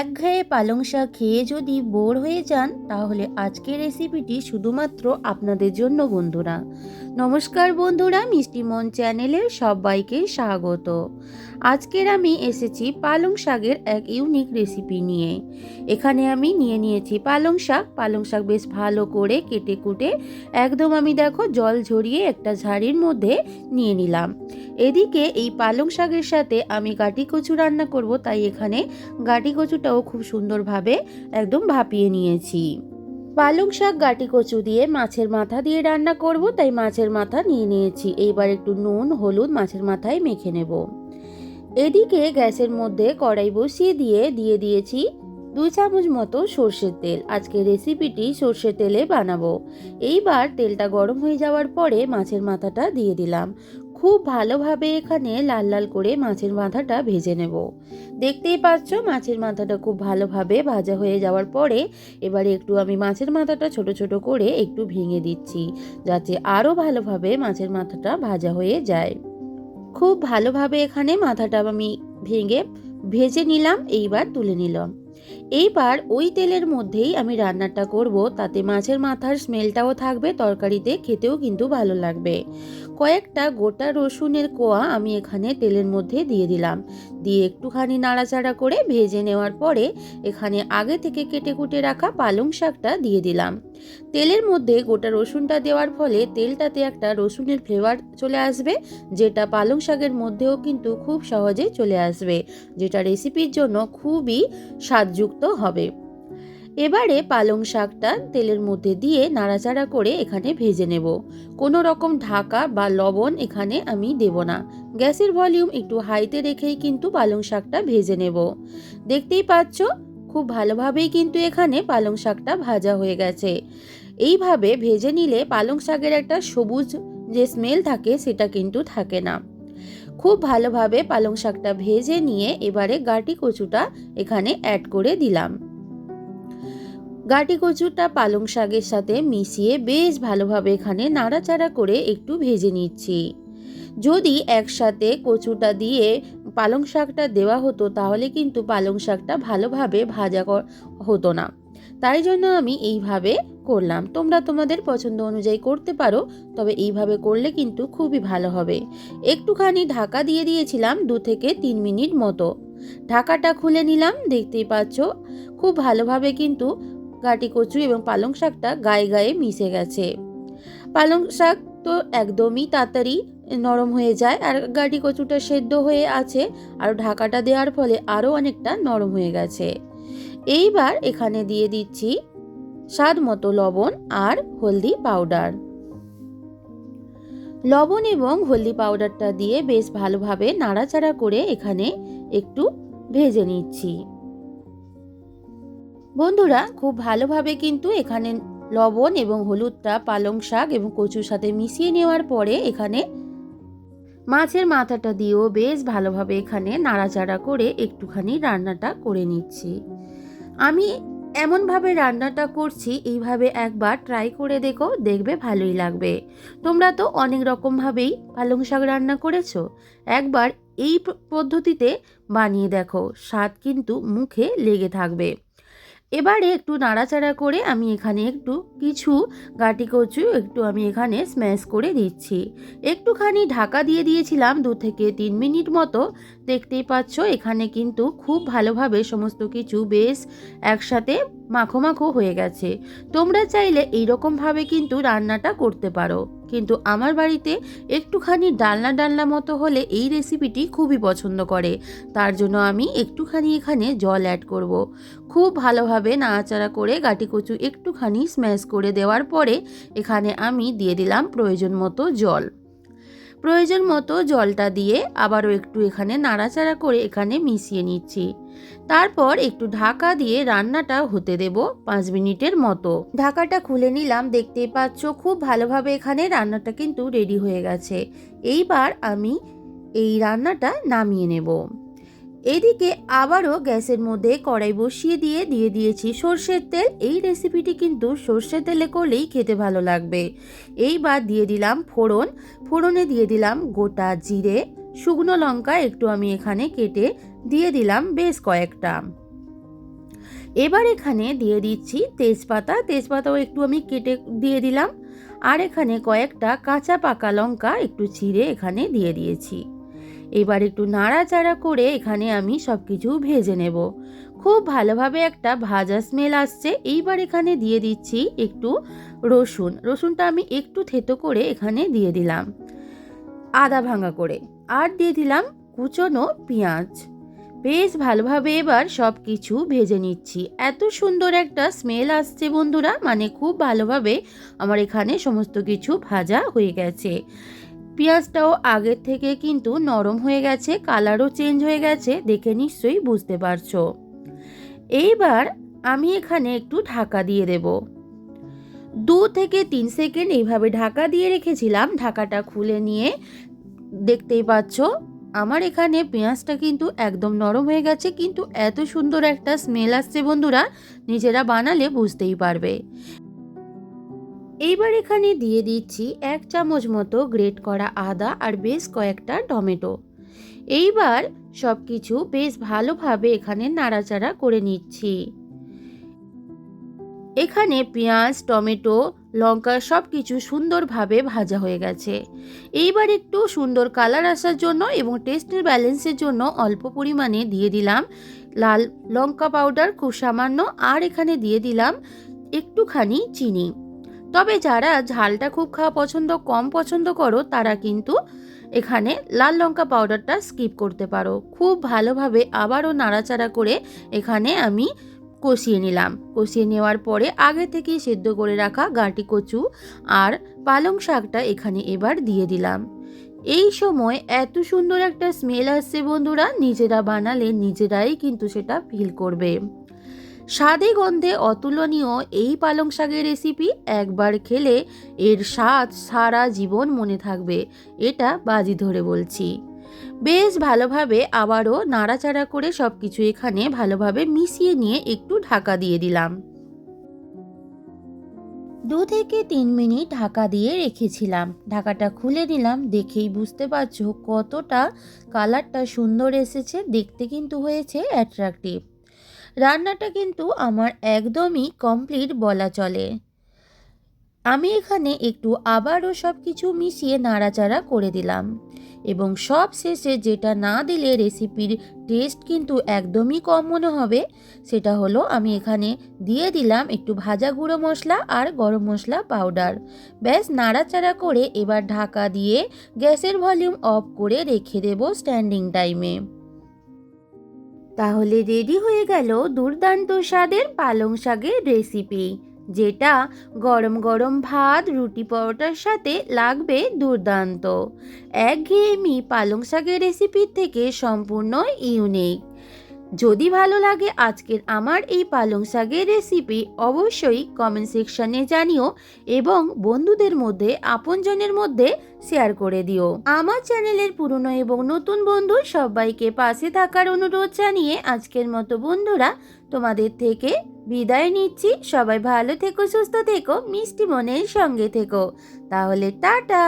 একঘেয়ে পালং শাক খেয়ে যদি বোর হয়ে যান, তাহলে আজকের রেসিপিটি শুধুমাত্র আপনাদের জন্য বন্ধুরা। নমস্কার বন্ধুরা, মিষ্টি মন চ্যানেলে সবাইকে স্বাগত। আজকের আমি এসেছি পালং শাকের এক ইউনিক রেসিপি নিয়ে। এখানে আমি নিয়ে নিয়েছি পালং শাক। পালং শাক বেশ ভালো করে কেটে কুটে একদম আমি দেখো জল ঝরিয়ে একটা ঝাড়ির মধ্যে নিয়ে নিলাম। এদিকে এই পালং শাকের সাথে আমি গাটি কচু রান্না করব, তাই এখানে গাটি কচুটাও খুব সুন্দরভাবে একদম ভাপিয়ে নিয়েছি। পালং শাক, গাটি কচু দিয়ে মাছের মাথা দিয়ে রান্না করব, তাই মাছের মাথা নিয়ে নিয়েছি। এইবার একটু নুন, হলুদ মাছের মাথায় মেখে নেব। এদিকে গ্যাসের মধ্যে কড়াই বসিয়ে দিয়ে দিয়ে দিয়েছি দুই চামচ মতো সর্ষের তেল। আজকে রেসিপিটি সর্ষের তেলে বানাবো। এইবার তেলটা গরম হয়ে যাওয়ার পরে মাছের মাথাটা দিয়ে দিলাম। খুব ভালোভাবে এখানে লাল লাল করে মাছের মাথাটা ভেজে নেব। দেখতেই পাচ্ছ, মাছের মাথাটা খুব ভালোভাবে ভাজা হয়ে যাওয়ার পরে এবারে একটু আমি মাছের মাথাটা ছোট ছোট করে একটু ভেঙে দিচ্ছি, যাতে আরও ভালোভাবে মাছের মাথাটা ভাজা হয়ে যায়। খুব ভালোভাবে এখানে মাথাটা আমি ভেঙে ভেজে নিলাম, এইবার তুলে নিলাম। এইবার ওই তেলের মধ্যেই আমি রান্নাটা করব, তাতে মাছের মাথার স্মেলটাও থাকবে, তরকারিতে খেতেও কিন্তু ভালো লাগবে। কয়েকটা গোটা রসুনের কোয়া আমি এখানে তেলের মধ্যে দিয়ে দিলাম। দিয়ে একটুখানি নাড়াচাড়া করে ভেজে নেওয়ার পরে এখানে আগে থেকে কেটে কুটে রাখা পালং শাকটা দিয়ে দিলাম। তেলের মধ্যে গোটা রসুনটা দেওয়ার ফলে তেলটাতে একটা রসুনের ফ্লেভার চলে আসবে, যেটা পালং শাকের মধ্যেও কিন্তু খুব সহজে চলে আসবে, যেটা রেসিপির জন্য খুবই স্বাদযুক্ত হবে। এবারে পালং শাকটা তেলের মধ্যে দিয়ে নাড়াচাড়া করে এখানে ভেজে নেব। কোনো রকম ঢাকা বা লবণ এখানে আমি দেব না। গ্যাসের ভলিউম একটু হাইতে রেখেই কিন্তু পালং শাকটা ভেজে নেব। দেখতেই পাচ্ছ, খুব ভালোভাবেই কিন্তু এখানে পালং শাকটা ভাজা হয়ে গেছে। এইভাবে ভেজে নিলে পালং শাকের একটা সবুজ যে স্মেল থাকে সেটা কিন্তু থাকে না। খুব ভালোভাবে পালং শাকটা ভেজে নিয়ে এবারে গাটি কচুটা এখানে অ্যাড করে দিলাম। গাটি কচুটা পালং শাকের সাথে মিশিয়ে বেশ ভালোভাবে এখানে নাড়াচাড়া করে একটু ভেজে নিচ্ছি। যদি একসাথে কচুটা দিয়ে পালং শাকটা দেওয়া হতো তাহলে কিন্তু পালং শাকটা ভালোভাবে ভাজা হতো না। তাই জন্য আমি এইভাবে করলাম। তোমরা তোমাদের পছন্দ অনুযায়ী করতে পারো, তবে এইভাবে করলে কিন্তু খুবই ভালো হবে। একটুখানি ঢাকা দিয়ে দিয়েছিলাম দু থেকে তিন মিনিট মতো। ঢাকাটা খুলে নিলাম, দেখতেই পাচ্ছ। খুব ভালোভাবে কিন্তু গাটি কচু এবং পালং শাকটা গায়ে গায়ে মিশে গেছে। পালং শাক তো একদমই তাড়াতাড়ি নরম হয়ে যায় আর গাটি কচুটা সেদ্ধ হয়ে আছে, আর ঢাকাটা দেওয়ার ফলে আরও অনেকটা নরম হয়ে গেছে। এইবার এখানে দিয়ে দিচ্ছি স্বাদ মতো লবণ আর হলদি পাউডার। লবণ এবং হলদি পাউডারটা দিয়ে বেশ ভালোভাবে নাড়াচাড়া করে এখানে একটু ভেজে নিচ্ছি। বন্ধুরা, খুব ভালোভাবে কিন্তু এখানে লবণ এবং হলুদটা, পালং শাক এবং কচুর সাথে মিশিয়ে নেওয়ার পরে এখানে মাছের মাথাটা দিয়েও বেশ ভালোভাবে এখানে নাড়াচাড়া করে একটুখানি রান্নাটা করে নিচ্ছি। আমি এমনভাবে রান্নাটা করছি, এইভাবে একবার ট্রাই করে দেখো, দেখবে ভালোই লাগবে। তোমরা তো অনেক রকমভাবেই পালং শাক রান্না করেছ। একবার এই পদ্ধতিতে বানিয়ে দেখো, স্বাদ কিন্তু মুখে লেগে থাকবে। এবারে একটু নাড়াচাড়া করে আমি এখানে একটু কিছু গাটি কচু একটু আমি এখানে স্ম্যাশ করে দিচ্ছি। একটুখানি ঢাকা দিয়ে দিয়েছিলাম দু থেকে তিন মিনিট মতো। দেখতেই পাচ্ছ, এখানে কিন্তু খুব ভালোভাবে সমস্ত কিছু বেশ একসাথে মাখো মাখো হয়ে গেছে। তোমরা চাইলে এইরকমভাবে কিন্তু রান্নাটা করতে পারো। কিন্তু আমার বাড়িতে একটুখানি ডালনা ডালনা মতো হলে এই রেসিপিটি খুবই পছন্দ করে। তার জন্য আমি একটুখানি এখানে জল অ্যাড করব। খুব ভালোভাবে নাড়াচাড়া করে গাটি কচু একটুখানি স্ম্যাশ করে দেওয়ার পরে এখানে আমি দিয়ে দিলাম প্রয়োজন মতো জল। প্রয়োজন মতো জলটা দিয়ে আবারও একটু এখানে নাড়াচাড়া করে এখানে মিশিয়ে নিচ্ছি। তারপর একটু ঢাকা দিয়ে রান্নাটা হতে দেব পাঁচ মিনিটের মতো। ঢাকাটা খুলে নিলাম দেখতে পাচ্ছ খুব ভালোভাবে এখানে রান্নাটা কিন্তু রেডি হয়ে গেছে। এইবার আমি এই রান্নাটা নামিয়ে নেব। এদিকে আবারও গ্যাসের মধ্যে কড়াই বসিয়ে দিয়ে দিয়ে দিয়েছি সর্ষের তেল। এই রেসিপিটি কিন্তু সর্ষের তেলে করলেই খেতে ভালো লাগবে। এইবার দিয়ে দিলাম ফোড়ন। ফোড়নে দিয়ে দিলাম গোটা জিরে, শুকনো লঙ্কা একটু আমি এখানে কেটে দিয়ে দিলাম বেশ কয়েকটা। এবার এখানে দিয়ে দিচ্ছি তেজপাতা। তেজপাতাও একটু আমি কেটে দিয়ে দিলাম। আর এখানে কয়েকটা কাঁচা পাকা লঙ্কা একটু চিড়ে এখানে দিয়ে দিয়েছি। এবার একটু নাড়াচাড়া করে এখানে আমি সব কিছু ভেজে নেব। খুব ভালোভাবে একটা ভাজা স্মেল আসছে। এইবার এখানে দিয়ে দিচ্ছি একটু রসুন। রসুনটা আমি একটু থেতো করে এখানে দিয়ে দিলাম। আদা ভাঙা করে। আর দিয়ে দিলাম কুচনো পেঁয়াজ। বেশ ভালোভাবে এবার সব কিছু ভেজে নিচ্ছি। এত সুন্দর একটা স্মেল আসছে বন্ধুরা। মানে খুব ভালোভাবে আমার এখানে সমস্ত কিছু ভাজা হয়ে গেছে। পেঁয়াজটাও আগের থেকে কিন্তু নরম হয়ে গেছে, কালারও চেঞ্জ হয়ে গেছে, দেখে নিশ্চয়ই বুঝতে পারছ। এইবার আমি এখানে একটু ঢাকা দিয়ে দেব। দু থেকে তিন সেকেন্ড এইভাবে ঢাকা দিয়ে রেখেছিলাম, ঢাকাটা খুলে নিয়ে দেখতেই পাচ্ছ, আমার এখানে পেঁয়াজটা কিন্তু একদম নরম হয়ে গেছে, কিন্তু এত সুন্দর একটা স্মেল আসছে বন্ধুরা, নিজেরা বানালে বুঝতেই পারবে। এইবার এখানে দিয়ে দিচ্ছি এক চামচ মতো গ্রেট করা আদা আর বেশ কয়েকটা টমেটো। এইবার সব কিছু বেশ ভালোভাবে এখানে নাড়াচাড়া করে নিচ্ছি। এখানে পেঁয়াজ, টমেটো, লঙ্কা সব কিছু সুন্দরভাবে ভাজা হয়ে গেছে। এইবার একটু সুন্দর কালার আসার জন্য এবং টেস্টের ব্যালেন্সের জন্য অল্প পরিমাণে দিয়ে দিলাম লাল লঙ্কা পাউডার খুব সামান্য আর এখানে দিয়ে দিলাম একটুখানি চিনি। তবে যারা ঝালটা খুব খাওয়া পছন্দ, কম পছন্দ করো, তারা কিন্তু এখানে লাল লঙ্কা পাউডারটা স্কিপ করতে পারো। খুব ভালোভাবে আবারও নাড়াচাড়া করে এখানে আমি কষিয়ে নিলাম। কষিয়ে নেওয়ার পরে আগে থেকেই সেদ্ধ করে রাখা গাঁটি কচু আর পালং শাকটা এখানে এবার দিয়ে দিলাম। এই সময় এত সুন্দর একটা স্মেল আসছে বন্ধুরা, নিজেরা বানালে নিজেরাই কিন্তু সেটা ফিল করবে। স্বাদে গন্ধে অতুলনীয় এই পালং শাকের রেসিপি একবার খেলে এর স্বাদ সারা জীবন মনে থাকবে, এটা বাজি ধরে বলছি। বেশ ভালোভাবে আবারও নাড়াচাড়া করে সব কিছু এখানে ভালোভাবে মিশিয়ে নিয়ে একটু ঢাকা দিয়ে দিলাম। দু থেকে তিন মিনিট ঢাকা দিয়ে রেখেছিলাম। ঢাকাটা খুলে নিলাম, দেখেই বুঝতে পারছ কতটা কালারটা সুন্দর এসেছে, দেখতে কিন্তু হয়েছে অ্যাট্রাকটিভ রান্নাটা কিন্তু আমার একদমই কমপ্লিট বলা চলে। আমি এখানে একটু আবারও সব কিছু মিশিয়ে নাড়াচাড়া করে দিলাম এবং সব শেষে যেটা না দিলে রেসিপির টেস্ট কিন্তু একদমই কম মনে হবে, সেটা হলো আমি এখানে দিয়ে দিলাম একটু ভাজা গুঁড়ো মশলা আর গরম মশলা পাউডার ব্যাস, নাড়াচাড়া করে এবার ঢাকা দিয়ে গ্যাসের ভলিউম অফ করে রেখে দেব স্ট্যান্ডিং টাইমে তাহলে রেডি হয়ে গেল দুর্দান্ত স্বাদের পালং শাকের রেসিপি, যেটা গরম গরম ভাত, রুটি পরোটার সাথে লাগবে দুর্দান্ত। একঘেয়েমি পালং শাকের রেসিপির থেকে সম্পূর্ণ ইউনিক। যদি ভালো লাগে আজকের আমার এই পালং শাকের রেসিপি অবশ্যই কমেন্ট সেকশনে জানিও এবং বন্ধুদের মধ্যে, আপনজনের মধ্যে শেয়ার করে দিও। আমার চ্যানেলের পুরনো এবং নতুন বন্ধু সবাইকে পাশে থাকার অনুরোধ জানিয়ে আজকের মতো বন্ধুরা, তোমাদের থেকে বিদায় নিচ্ছি। সবাই ভালো থেকো, সুস্থ থেকো, মিষ্টি মনের সঙ্গে থেকো। তাহলে টাটা!